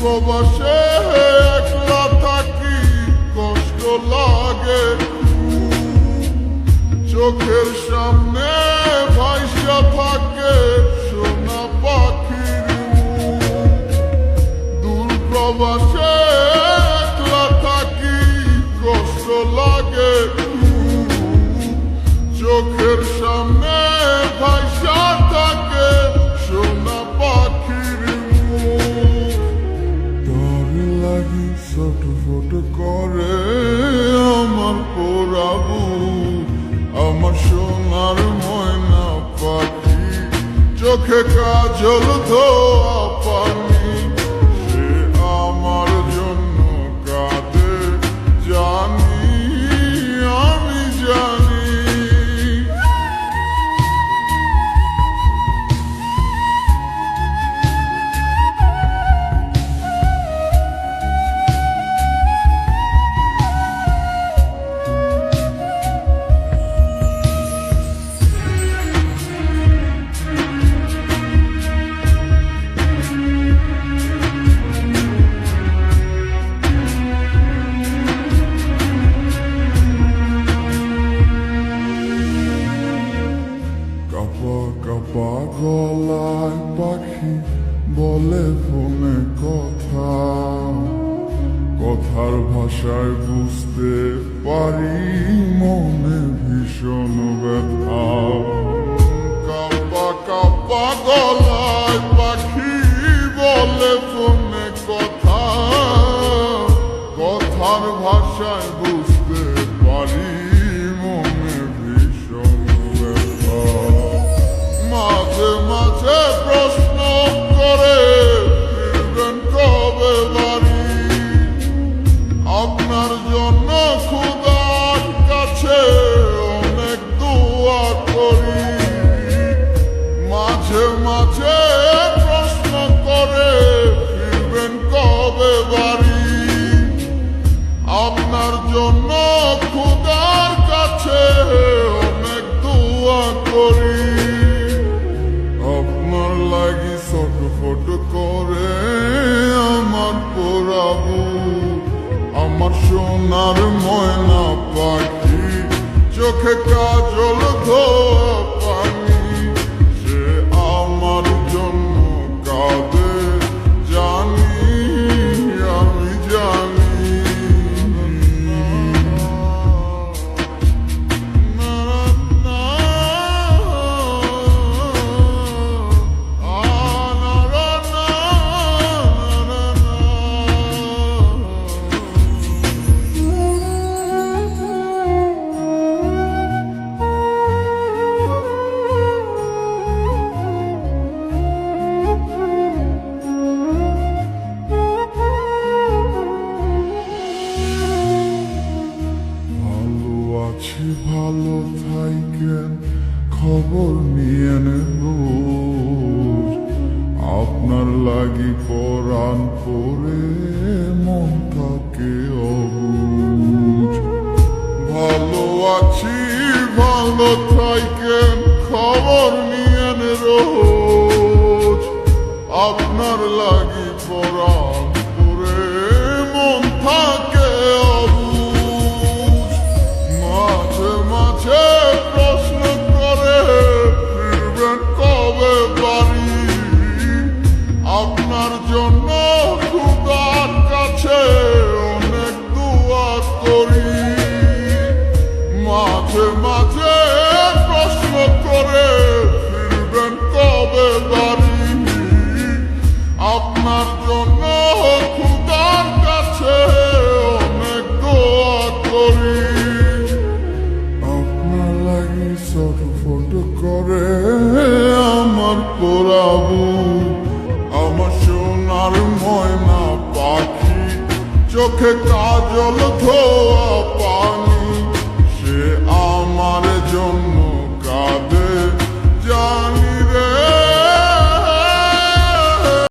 প্রবাসে একলা থাকি কষ্ট লাগে চোখের সামনে ভাইসা থাকে সোনা পাখির দূর প্রবাসে চোখে কাজল ধোয়া পানি গলায় পাখি বলে ফোনে কথা। কথার ভাষায় বুঝতে পারি, মনে ভীষণ ব্যথা। কাপা কাপা গলায় পাখি বলে ফোনে কথা। কথার ভাষায় prosper. চোখে কাজল নিয়ে নেব। আপনার লাগি পরাণ পরে মন থাকে ভালো আছি, ভালো থাইকেন, খবর নিয়ে রোজ আপনার লাগি পরাণ পরে মন থাকে আপনার জন্য খুদার কাছে অনেক দোয়া করি। আপনার লাগি ছটফট করে আমার পোড়াবু আমার সোনার ময়না পাখি, চোখে কাজল পানি